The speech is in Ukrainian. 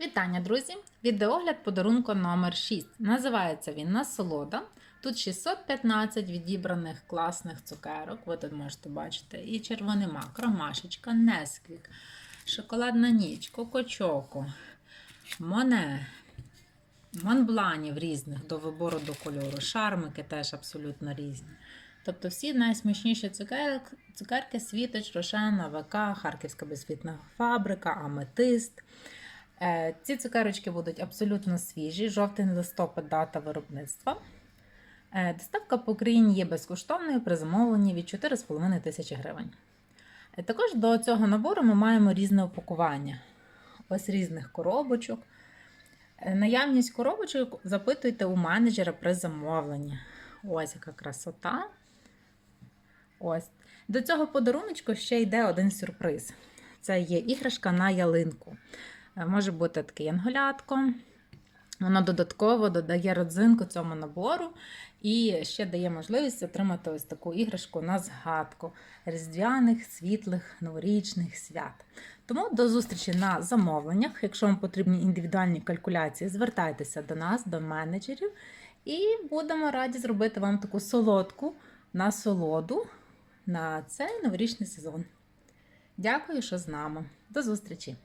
Вітання, друзі! Відеогляд подарунку номер 6. Називається він Насолода. Тут 615 відібраних класних цукерок. Ви тут можете бачити. І червоний мак, ромашечка, несквік, шоколадна ніч, кокочоко, моне, монбланів різних до вибору до кольору, шармики теж абсолютно різні. Тобто всі найсмачніші цукерки, цукерки світоч, Рошена, ВК, Харківська безвітна фабрика, Аметист. Е, Ці цукерочки будуть абсолютно свіжі, жовтий листопад дата виробництва. Е, Доставка по Україні є безкоштовною при замовленні від 4,5 тисячі гривень. Е, Також до цього набору ми маємо різне упакування. Ось різних коробочок. Наявність коробочок запитуйте у менеджера при замовленні. Ось яка красота. Ось. До цього подаруночку ще йде один сюрприз. Це є іграшка на ялинку. Е, Може бути таке янголятко. Воно додатково додає родзинку цьому набору і ще дає можливість отримати ось таку іграшку на згадку різдвяних, світлих, новорічних свят. Тому до зустрічі на замовленнях. Якщо вам потрібні індивідуальні калькуляції, звертайтеся до нас, до менеджерів, і будемо раді зробити вам таку солодку насолоду на цей новорічний сезон. Дякую, що з нами. До зустрічі!